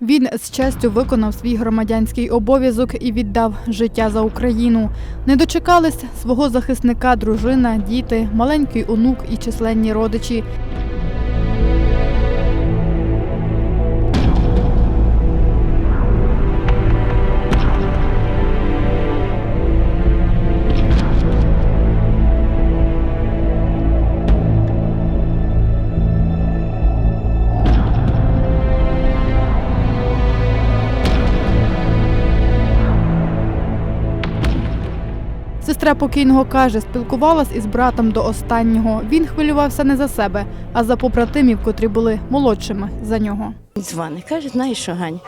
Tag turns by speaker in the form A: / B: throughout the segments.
A: Він з честю виконав свій громадянський обов'язок і віддав життя за Україну. Не дочекались свого захисника дружина, діти, маленький онук і численні родичі. Сестра покійного каже, спілкувалась із братом до останнього. Він хвилювався не за себе, а за побратимів, котрі були молодшими за нього.
B: Дзвони, каже, знаєш що, Ганя,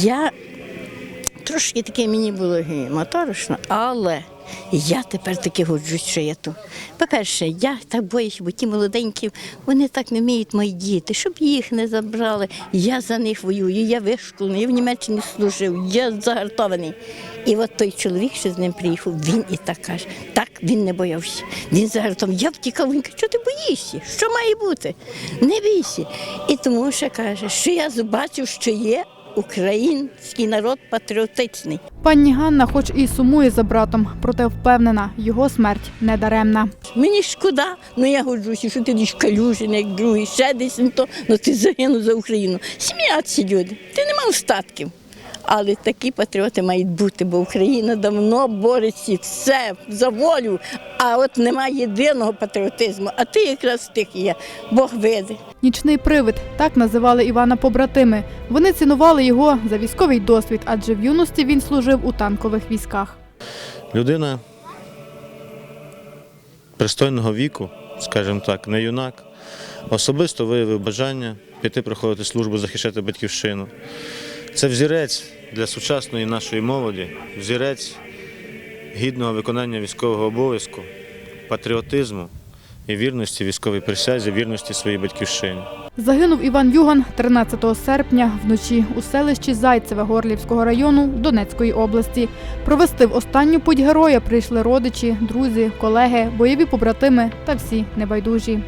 B: я трошки таке мені було моторошно, але я тепер таки годжусь, що я тут. По-перше, я так боюсь, бо ті молоденькі, вони так не вміють мої діти, щоб їх не забрали. Я за них воюю, я вишколений, я в Німеччині служив, я загартований. І от той чоловік, що з ним приїхав, він і так каже. Так, він не боявся. Він загартований. Я втікав, він каже, що ти боїшся? Що має бути? Не бійся. І тому ще каже, що я побачив, що є український народ патріотичний.
A: Пані Ганна, хоч і сумує за братом, проте впевнена, його смерть не даремна.
B: Мені шкода, але я годжуся, що ти десь калюжин, як другий, ще десь не то, але ти загинув за Україну. Сміяться люди, ти не мав статків. Але такі патріоти мають бути, бо Україна давно бореться все за волю, а от немає єдиного патріотизму. А ти якраз тих є. Бог види.
A: Нічний привид так називали Івана побратими. Вони цінували його за військовий досвід, адже в юності він служив у танкових військах.
C: Людина пристойного віку, скажімо так, не юнак, особисто виявив бажання піти проходити службу, захищати батьківщину. Це взірець для сучасної нашої молоді, взірець гідного виконання військового обов'язку, патріотизму і вірності військовій присязі, вірності своїй батьківщині.
A: Загинув Іван Юган 13 серпня вночі у селищі Зайцеве Горлівського району Донецької області. Провести в останню путь героя прийшли родичі, друзі, колеги, бойові побратими та всі небайдужі.